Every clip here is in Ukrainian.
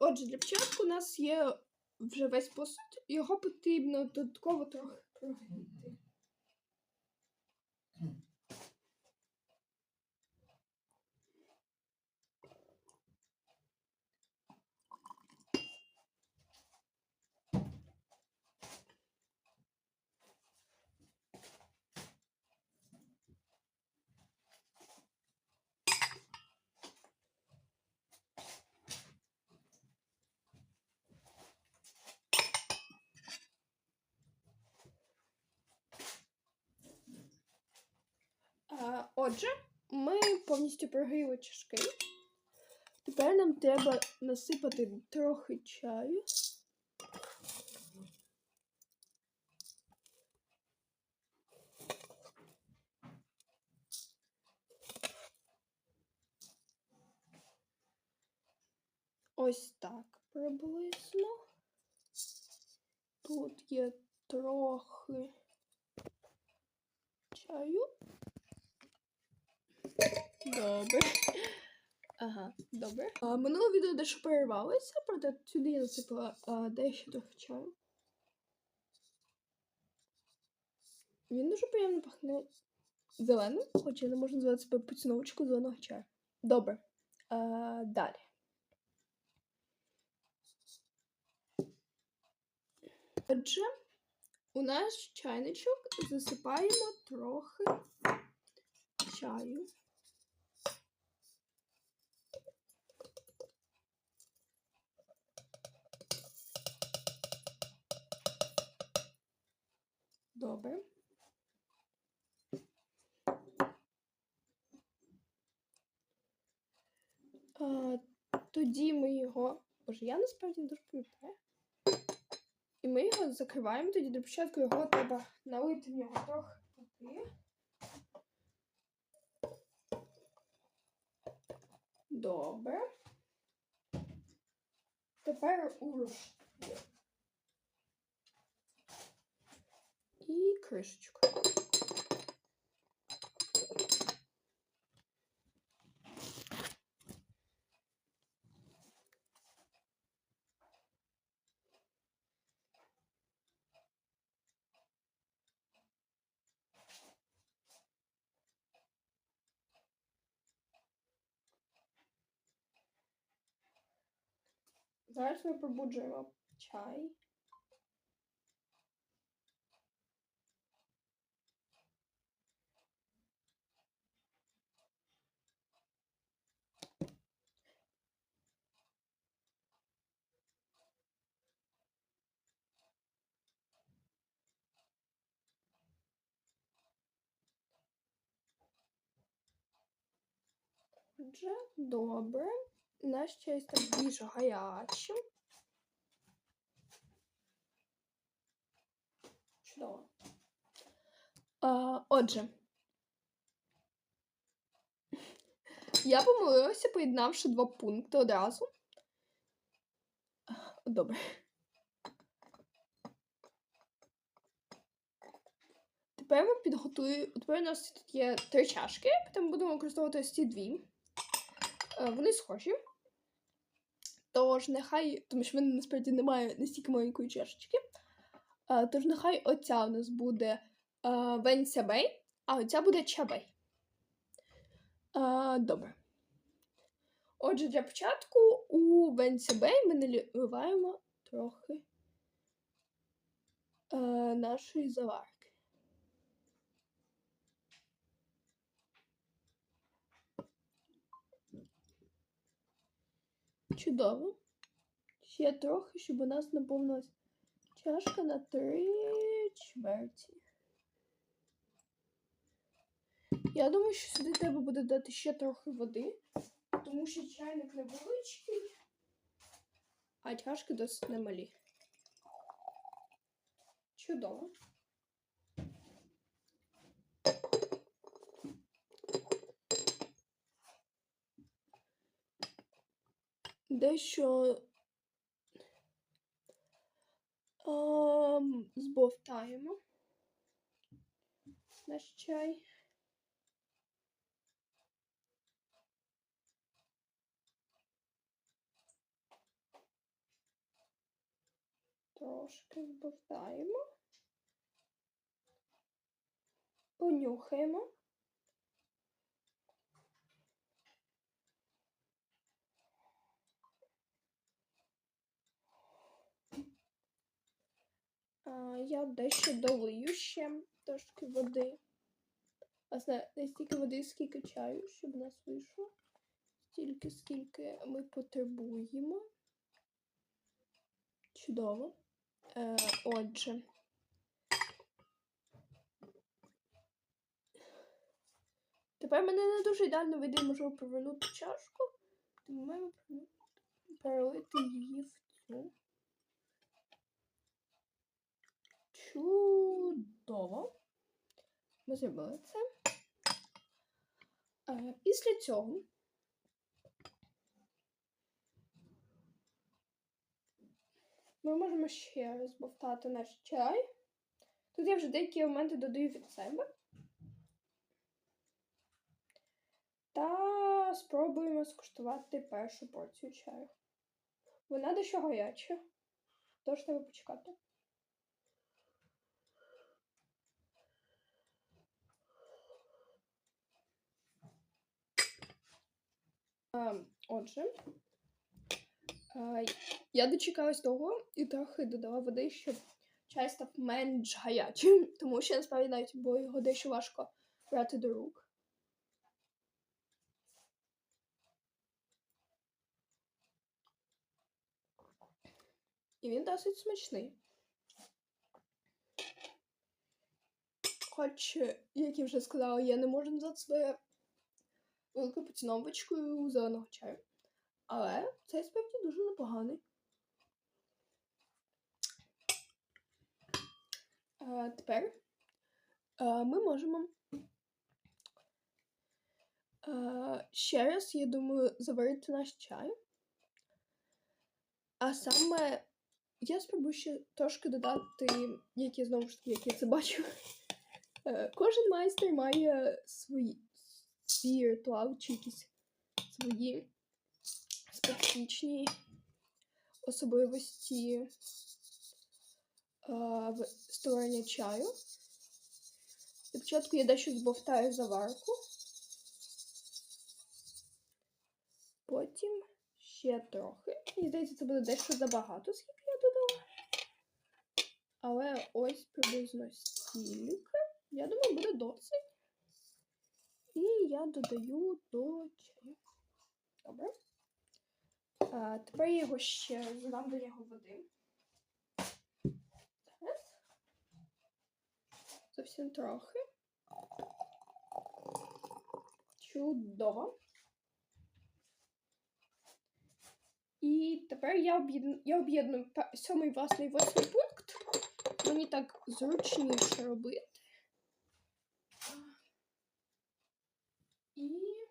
Отже, для початку у нас є вже весь посуд, його потрібно додатково трохи прогріти. А, отже, ми повністю прогріли чашки. Тепер нам треба насипати трохи чаю. Ось так приблизно. Тут є трохи чаю. Добре. Ага, добре. А, минуле відео дещо перервалося, проте сюди я насипала а, дещо трохи чаю. Він дуже приємно пахне зеленим, хоча не можна назвати себе поціновочку зеленого чаю. Добре. А, далі. Отже, у наш чайничок засипаємо трохи чаю. Добре. А, тоді ми його. Боже, я насправді не дуже пам'ятаю. І ми його закриваємо. Тоді для початку його треба налити в нього трохи води. Добре. Тепер урож. І кришечку. Зараз ми пробуджуємо чай. Отже, добре. Наш чай став більш гарячим. Чудово. А, отже. Я помилилася, поєднавши два пункти одразу. Добре. Тепер ми підготуємо. Тепер у нас тут є три чашки, ми будемо використовувати ці дві. Е, Вони схожі. Тож нехай, тому що в мене насправді немає настільки маленької чашечки. Е, Тож нехай оця у нас буде е, Венсябей, а оця буде чабей. Добре. Отже, для початку у Венсябей ми наливаємо трохи нашої заварки. Чудово. Ще трохи, щоб у нас наповнилась чашка на три чверті. Я думаю, що сюди треба буде дати ще трохи води, тому що чайник невеличкий, а чашки досить немалі. Чудово. дещо ем, а, збовтаємо наш чай. Трошки збовтаємо, понюхаємо. Я дещо долию ще трошки води. Власне, не стільки води, скільки чаю, щоб нас вийшло. Стільки, скільки ми потребуємо. Чудово. Е, отже. Тепер мене не дуже ідеально вийде, можу повернути чашку. Тому маємо перелити її в цю. Чудово. Ми зробили це. Е, Після цього ми можемо ще розбавтати наш чай. Тут я вже деякі моменти додаю від себе. Та спробуємо скуштувати першу порцію чаю. Вона дещо гаряча, тож треба почекати. Отже, я дочекалась того і трохи додала води, щоб чай став менш гарячим, тому що насправді навіть було його дещо важко брати до рук. І він досить смачний. Хоч, як я вже сказала, я не можу назвати себе великою поціновочкою зеленого чаю. Але цей справді дуже непоганий. А, тепер ми можемо ще раз, я думаю, заварити наш чай. А саме я спробую ще трошки додати, як я знову ж таки, як я це бачу. Е, Кожен майстер має свої, свій ритуал якісь свої специфічні особливості в створенні чаю. Спочатку я дещо збовтаю заварку. Потім ще трохи. Мені здається, це буде дещо забагато, скільки я додала. Але ось приблизно стільки. Я думаю, буде досить. Я додаю до чаю. Добре. А, тепер я його ще додам до нього води. Зараз. Зовсім трохи. Чудово. І тепер я об'єдную сьомий, власний, восьмий пункт. Мені так зручніше робити. І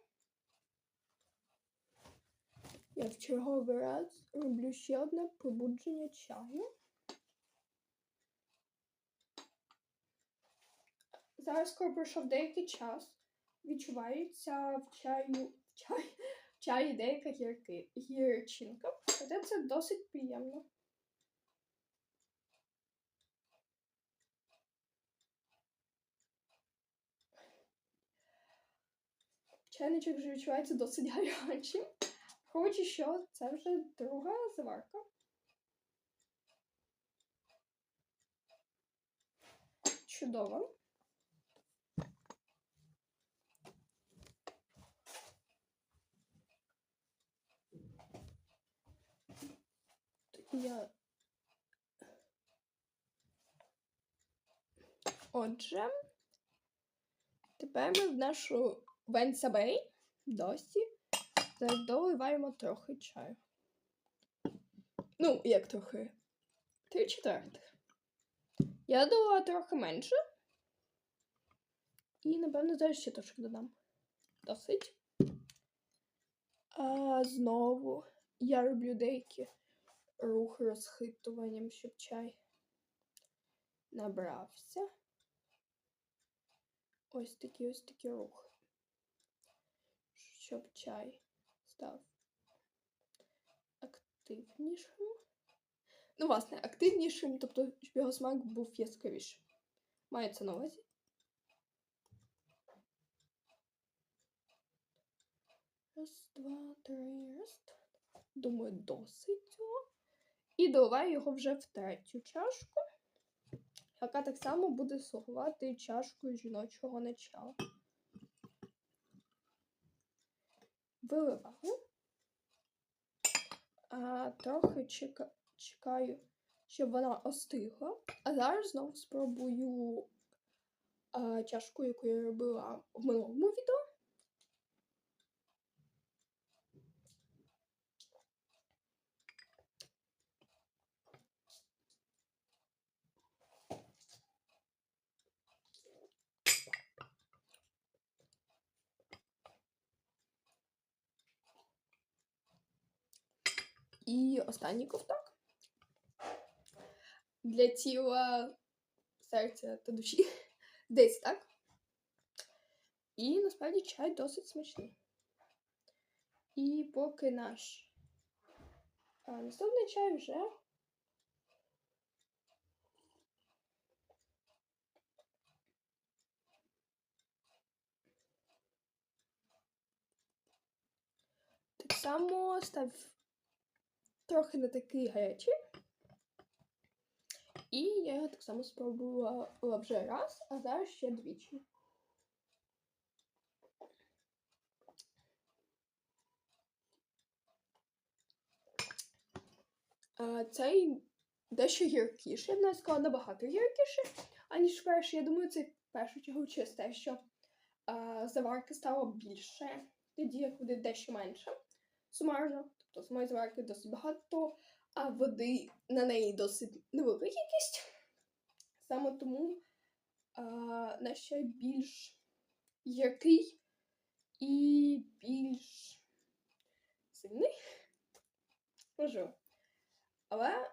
я в черговий раз роблю ще одне пробудження чаю. Зараз, коли пройшов деякий час, відчувається в чаю, в чай, в чаї деяка гірки, гірчинка. Проте це досить приємно. Чайничок вже відчувається досить гарячим. Хоч і що, це вже друга заварка. Чудово. Я... Отже, тепер ми в нашу Венсабей досі зараз доливаємо трохи чаю. Ну, як трохи? Три четвертих. Я долила трохи менше. І, напевно, зараз ще трошки додам. Досить. А знову я роблю деякі рухи розхитуванням, щоб чай набрався. Ось такі ось такі рухи. Щоб чай став активнішим. ну, власне, активнішим, тобто, щоб його смак був яскравішим. Мається на увазі. Раз, два, три, раз. Думаю, досить цього. І доливаю його вже в третю чашку, яка так само буде слугувати чашкою жіночого начала. Виливаю. А, трохи чека... чекаю, щоб вона остигла. А зараз знову спробую а, чашку, яку я робила в минулому відео. І останній ковток. Для тіла серця та душі. Десь так. І насправді чай досить смачний. І поки наш а, наступний чай вже. Так само став трохи не такий гарячий. І я його так само спробувала вже раз, а зараз ще двічі. Цей дещо гіркіший, я б сказала, набагато гіркіший, аніж перший. Я думаю, це в першу чергу через те, що а, заварки стало більше, тоді як буде дещо менше сумарно. Тобто самої заварки досить багато, а води на неї досить невелика кількість. Саме тому а, наш чай більш який і більш сильний. Можливо. Але